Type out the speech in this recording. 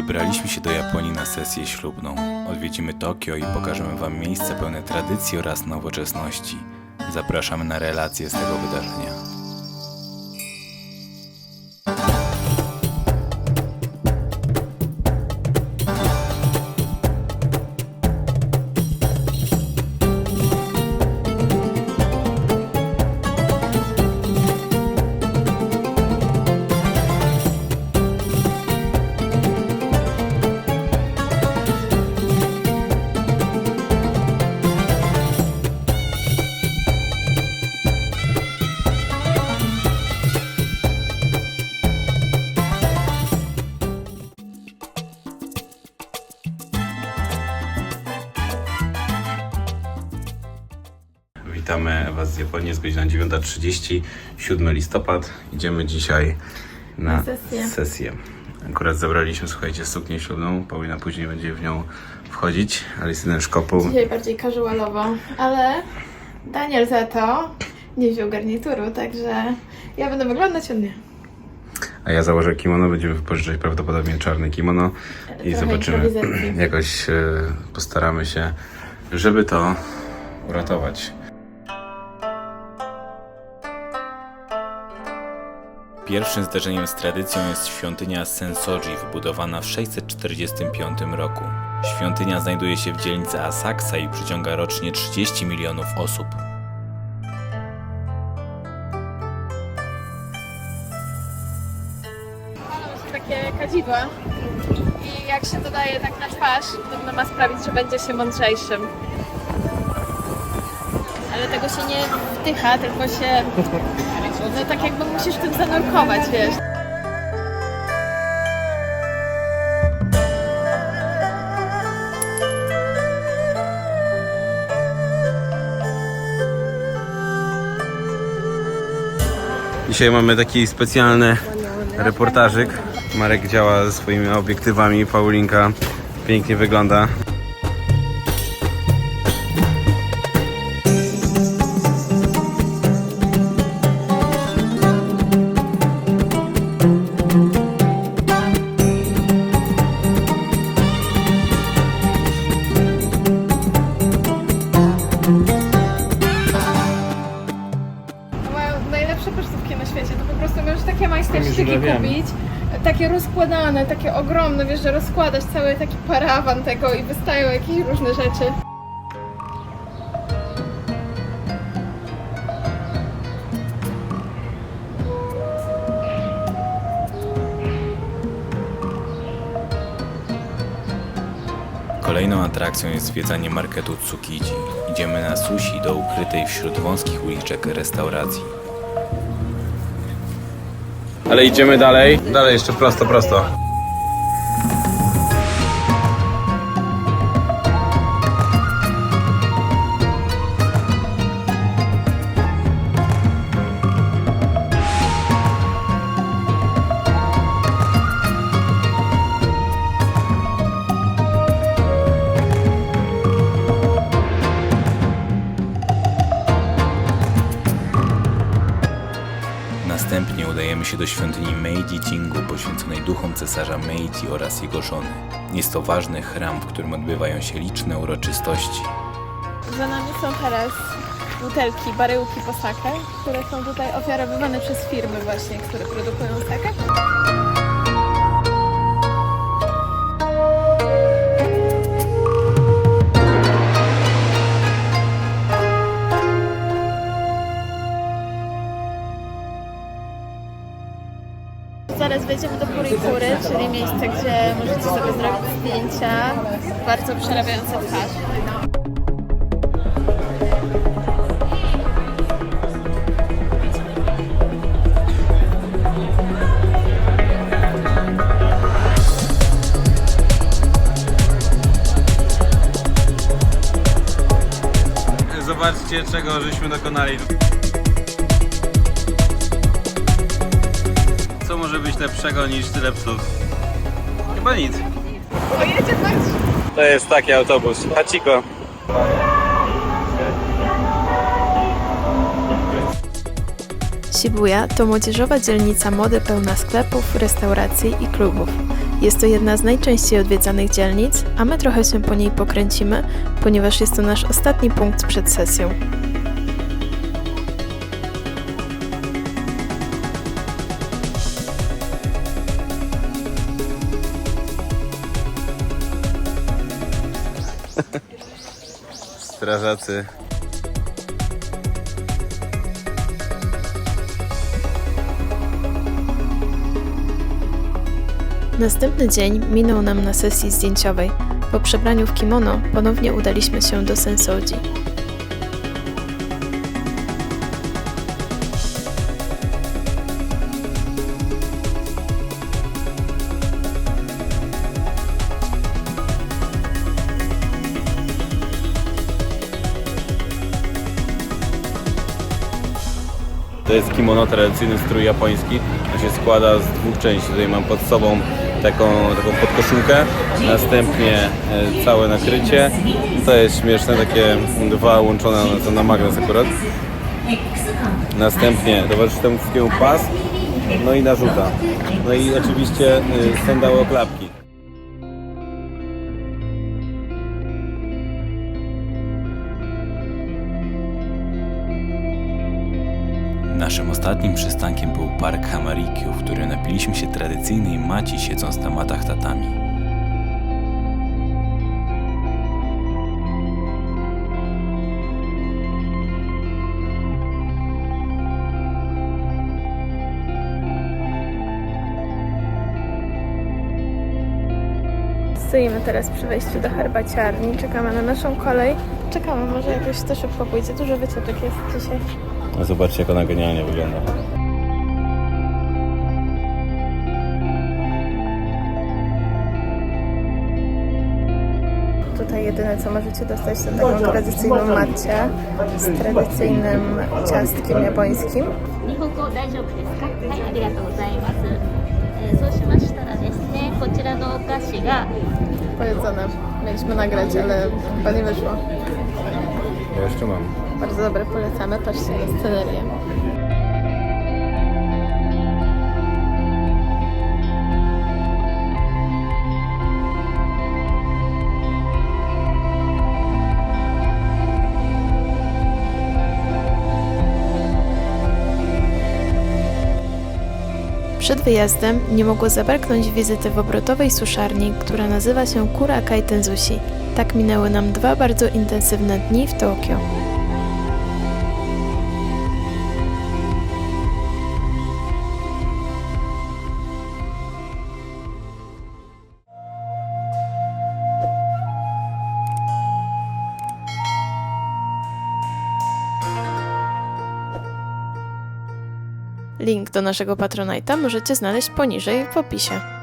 Wybraliśmy się do Japonii na sesję ślubną. Odwiedzimy Tokio i pokażemy Wam miejsce pełne tradycji oraz nowoczesności. Zapraszamy na relacje z tego wydarzenia. Witamy Was z Japonii, jest godzina 9.30, 7 listopad. Idziemy dzisiaj na, Na sesję. sesję. Akurat zabraliśmy, słuchajcie, suknię ślubną. Paulina później będzie w nią wchodzić, ale jest jeden szkopuł. Dzisiaj bardziej casualowo, ale Daniel za to nie wziął garnituru, także ja będę wyglądać od nie. A ja założę kimono, będziemy wypożyczać prawdopodobnie czarne kimono i Trochę zobaczymy. Jakoś e, postaramy się, żeby to uratować. Pierwszym zdarzeniem z tradycją jest świątynia Sensoji, wybudowana w 645 roku. Świątynia znajduje się w dzielnicy Asakusa i przyciąga rocznie 30 milionów osób. Takie kadzidła i jak się dodaje tak na twarz, to ma sprawić, że będzie się mądrzejszym. Ale tego się nie wdycha, tylko się... No tak jakby musisz w tym zanurkować, wiesz. Dzisiaj mamy taki specjalny reportażyk. Marek działa ze swoimi obiektywami, Paulinka pięknie wygląda. Kupić. Takie rozkładane, takie ogromne, wiesz, że rozkładasz cały taki parawan tego i wystają jakieś różne rzeczy. Kolejną atrakcją jest zwiedzanie marketu Tsukiji. Idziemy na sushi do ukrytej wśród wąskich uliczek restauracji. Ale idziemy dalej. Dalej jeszcze prosto, prosto. Następnie udajemy się do świątyni Meiji Jingu poświęconej duchom cesarza Meiji oraz jego żony. Jest to ważny chram, w którym odbywają się liczne uroczystości. Za nami są teraz butelki, baryłki po sake, które są tutaj ofiarowywane przez firmy właśnie, które produkują sake. Zaraz wejdziemy do Purikury, czyli miejsce, gdzie możecie sobie zrobić zdjęcia bardzo przerabiające twarz. Zobaczcie, czego żeśmy dokonali. Lepszego niż tyle psów? Chyba nic. Patrz! To jest taki autobus. Hachiko. Shibuya to młodzieżowa dzielnica mody pełna sklepów, restauracji i klubów. Jest to jedna z najczęściej odwiedzanych dzielnic, a my trochę się po niej pokręcimy, ponieważ jest to nasz ostatni punkt przed sesją. Strażacy. Następny dzień minął nam na sesji zdjęciowej. Po przebraniu w kimono ponownie udaliśmy się do Sensoji. To jest kimono, tradycyjny strój japoński. On się składa z dwóch części. Tutaj mam pod sobą taką, taką podkoszulkę, następnie e, całe nakrycie. To jest śmieszne, takie dwa łączone na, magnes akurat. Następnie towarzyszy temu pas, no i narzuta. No i oczywiście y, sandały klapki. Ostatnim przystankiem był park Hamarikyu, w którym napiliśmy się tradycyjnej maci siedząc na matach tatami. Stoimy teraz przy wejściu do herbaciarni, czekamy na naszą kolej. Czekamy, może jakoś to szybko pójdzie. Dużo wycieczek jest dzisiaj. No zobaczcie jak ona genialnie wygląda. Tutaj jedyne co możecie dostać to taką tradycyjną matcie z tradycyjnym ciastkiem japońskim. 日本語大丈夫ですかはいありがとうございます、えーそうしましたらですねこちらのお菓子が Powiedzone. Mieliśmy nagrać, ale chyba nie wyszło. Ja jeszcze mam. Bardzo dobre, polecamy. Patrzcie na scenerię. Przed wyjazdem nie mogło zabraknąć wizyty w obrotowej suszarni, która nazywa się Kurakai Tenzushi. Tak minęły nam dwa bardzo intensywne dni w Tokio. Link do naszego Patronite'a możecie znaleźć poniżej w opisie.